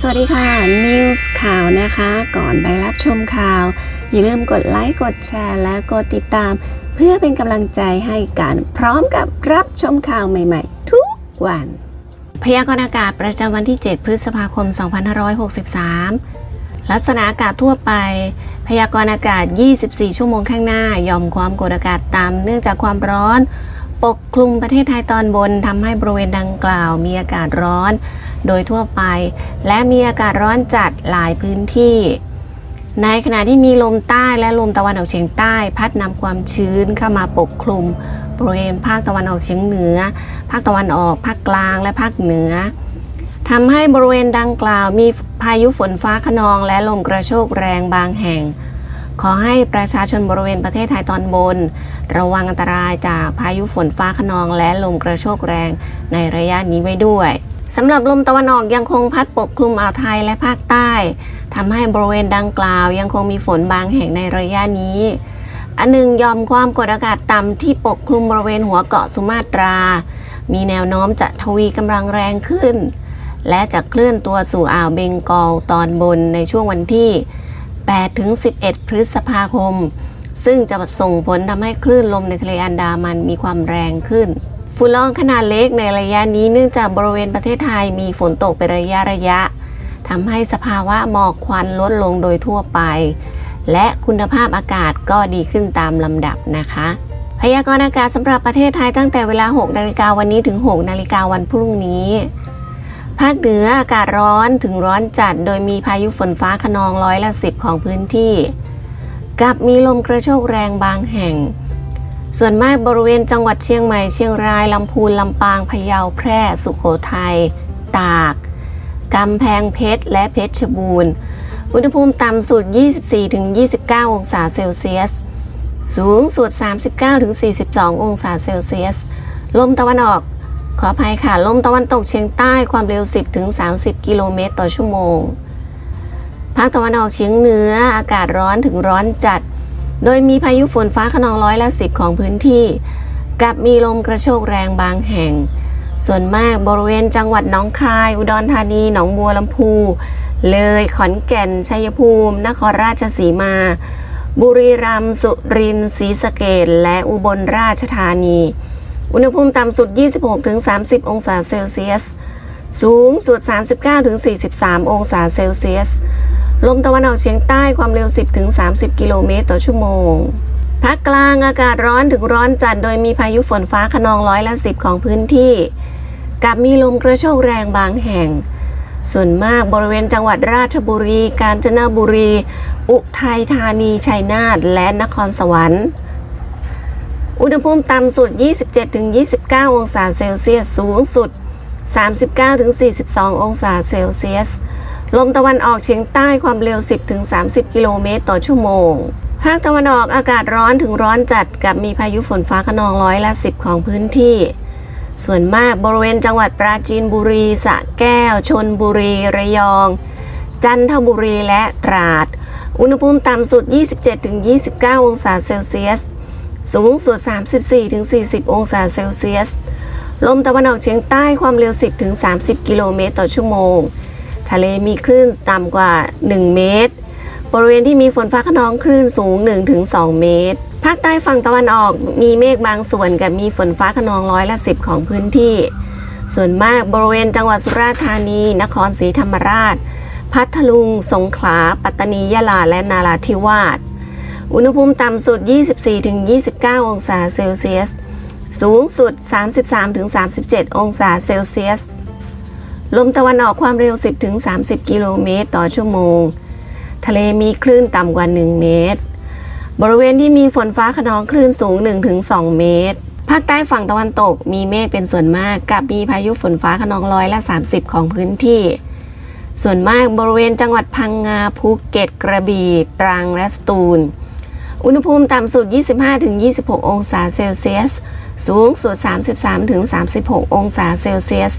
สวัสดีค่ะ News ข่าวนะคะ ก่อนไปรับชมข่าว อย่าลืมกดไลค์ กดแชร์ และกดติดตาม เพื่อเป็นกำลังใจให้กันพร้อมกับรับชมข่าวใหม่ๆ ทุกวัน พยากรณ์อากาศประจำวันที่ 7 พฤษภาคม 2563 ลักษณะอากาศทั่วไป พยากรณ์อากาศ 24 ชั่วโมงข้างหน้า ยอมความกดอากาศต่ำเนื่องจากความร้อน ปกคลุมประเทศไทยตอนบนทำให้บริเวณดังกล่าวมีอากาศร้อน โดยทั่วไป และมีอากาศร้อนจัดหลายพื้นที่ ในขณะที่มีลมใต้และลมตะวันออกเฉียงใต้ พัดนำความชื้นเข้ามาปกคลุมบริเวณภาคตะวันออกเฉียงเหนือ ภาคตะวันออก ภาคกลางและภาคเหนือทำให้บริเวณดังกล่าวมีพายุฝนฟ้าขนองและลมกระโชกแรงบางแห่ง ขอให้ประชาชนบริเวณประเทศไทยตอนบน ระวังอันตรายจากพายุฝนฟ้าขนองและลมกระโชกแรงในระยะนี้ไว้ด้วย สำหรับลมตะวันออกยังคงพัดปกคลุมอ่าวไทยและภาคใต้ทำให้บริเวณดังกล่าวยังคงมีฝนบางแห่งในระยะนี้ อันหนึ่งยอมความกดอากาศต่ำที่ปกคลุมบริเวณหัวเกาะสุมาตรา มีแนวโน้มจะทวีกำลังแรงขึ้น และจะเคลื่อนตัวสู่อ่าวเบงกอลตอนบนในช่วงวันที่8ถึง11 พฤษภาคม ซึ่งจะส่งผลทำให้คลื่นลมในทะเลอันดามันมีความแรงขึ้น ฝุ่นละอองขนาดเล็กในระยะนี้เนื่องจากบริเวณประเทศไทยมีฝนตกเป็นระยะระยะทำให้สภาวะหมอกควันลดลงโดยทั่วไป และคุณภาพอากาศก็ดีขึ้นตามลำดับนะคะ พยากรณ์อากาศสำหรับประเทศไทยตั้งแต่เวลา 6 นาฬิกาวันนี้ถึง 6 นาฬิกาวันพรุ่งนี้ ภาคเหนืออากาศร้อนถึงร้อนจัด โดยมีพายุฝนฟ้าขนองร้อยละสิบของพื้นที่ กับมีลมกระโชกแรงบางแห่ง ส่วนมากบริเวณจังหวัดเชียงใหม่เชียงรายลำพูนลำปางพะเยาแพร่สุโขทัย ตากกำแพงเพชรและเพชรบูรณ์ อุณหภูมิต่ำสุด 24-29 องศาเซลเซียส สูงสุด 39-42 องศาเซลเซียส ลมตะวันออก ขออภัยค่ะ ลมตะวันตกเฉียงใต้ความเร็ว 10-30 กิโลเมตรต่อชั่วโมง ภาคตะวันออกเฉียงเหนืออากาศร้อนถึงร้อนจัด โดยมีพายุฝนฟ้าขนองร้อยละสิบของพื้นที่ กับมีลมกระโชกแรงบางแห่ง ส่วนมากบริเวณจังหวัดหนองคาย อุดรธานี หนองบัวลำพู เลยขอนแก่น ชัยภูมิ นครราชสีมา บุรีรัมย์ สุรินทร์ ศรีสะเกษและอุบลราชธานี อุณหภูมิต่ำสุด 26-30 องศาเซลเซียส สูงสุด 39-43 องศาเซลเซียส ลมตะวันออกเฉียงใต้ความเร็ว 10-30 กิโลเมตรต่อชั่วโมงภาคกลางอากาศร้อนถึงร้อนจัดโดยมีพายุฝนฟ้าขนองร้อยละสิบของพื้นที่ กับมีลมกระโชกแรงบางแห่ง ส่วนมากบริเวณจังหวัดราชบุรี กาญจนบุรี อุทัยธานี ชัยนาท และนครสวรรค์ อุณหภูมิต่ำสุด 27-29 องศาเซลเซียส สูงสุด 39-42 องศาเซลเซียส ลมตะวันออกเฉียงใต้ความเร็ว 10-30 กิโลเมตรต่อชั่วโมง ภาคตะวันออกอากาศร้อนถึงร้อนจัดกับมีพายุฝนฟ้าขนองร้อยละ 10 ของพื้นที่ ส่วนมากบริเวณจังหวัดปราจีนบุรีสระแก้ว ชนบุรี ระยอง จันทบุรีและตราด อุณหภูมิต่ำสุด 27-29 องศาเซลเซียส สูงสุด 34-40 องศาเซลเซียส ลมตะวันออกเฉียงใต้ความเร็ว 10-30 กิโลเมตรต่อชั่วโมง ทะเลมีคลื่นต่ำกว่า 1 เมตร บริเวณที่มีฝนฟ้าขนองคลื่นสูง 1-2 เมตร ภาคใต้ฝั่งตะวันออกมีเมฆบางส่วนกับมีฝนฟ้าขนองร้อยละ10ของพื้นที่ ส่วนมากบริเวณจังหวัดสุราษฎร์ธานี นครศรีธรรมราช พัทลุง สงขลา ปัตตานียะลา และนาราธิวาส อุณหภูมิต่ำสุด 24-29 องศาเซลเซียส สูงสุด 33-37 องศาเซลเซียส ลมตะวันออกความเร็ว 10-30 กิโลเมตรต่อชั่วโมง ทะเลมีคลื่นต่ำกว่า 1 เมตร บริเวณที่มีฝนฟ้าขนองคลื่นสูง 1-2 เมตร ภาคใต้ฝั่งตะวันตกมีเมฆเป็นส่วนมาก กับมีพายุฝนฟ้าขนองร้อยละ 30 ของพื้นที่ ส่วนมากบริเวณจังหวัดพังงาภูเก็ตกระบี่ตรังและสตูล อุณหภูมิต่ำสุด 25-26 องศาเซลเซียส สูงสุด 33-36 องศาเซลเซียส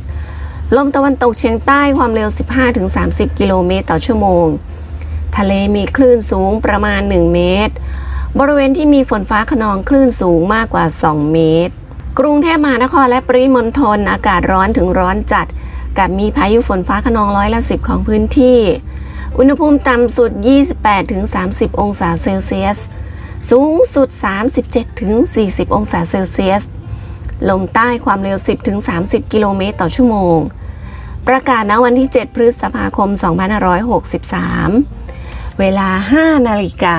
ลมตะวันตกเฉียงใต้ความเร็ว 15-30 กิโลเมตรต่อชั่วโมง ทะเลมีคลื่นสูงประมาณ 1 เมตร บริเวณที่มีฝนฟ้าขนองคลื่นสูงมากกว่า 2 เมตร กรุงเทพมหานครและปริมณฑลอากาศร้อนถึงร้อนจัด กับมีพายุฝนฟ้าขนองร้อยละ 10 ของพื้นที่ อุณหภูมิต่ำสุด 28-30 องศาเซลเซียส สูงสุด 37-40 องศาเซลเซียส ลมใต้ความเร็ว 10-30 กิโลเมตรต่อชั่วโมง ประกาศณวันที่ 7 พฤษภาคม 2563 เวลา 5 นาฬิกา